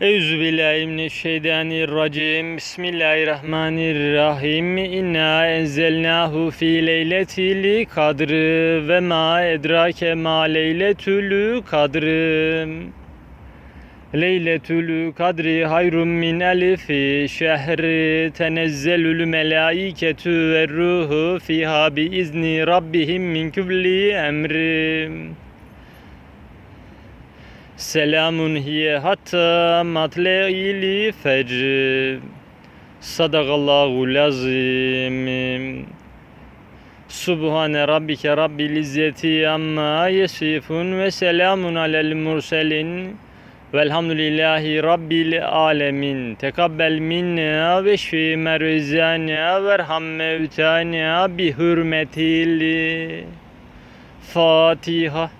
Euzubillahimineşşeytanirracim. Bismillahirrahmanirrahim. İnna enzelnahu fi leyletil kadr ve ma edrake ma leyletül kadr. Leyletül kadri hayrun min elifi şehri tenezzelül melaiketu ve ruhu fiha bi izni rabbihim min külli emrim. Selamun hiye hatta matle'ili fecr. Sadakallahu lazim. Subhane rabbike rabbil izzeti amma yasifun ve selamun alel murselin. Velhamdülillahi rabbil alemin. Tekabbel minna ve şfi merzana verham mevtana bi hürmetil Fatiha.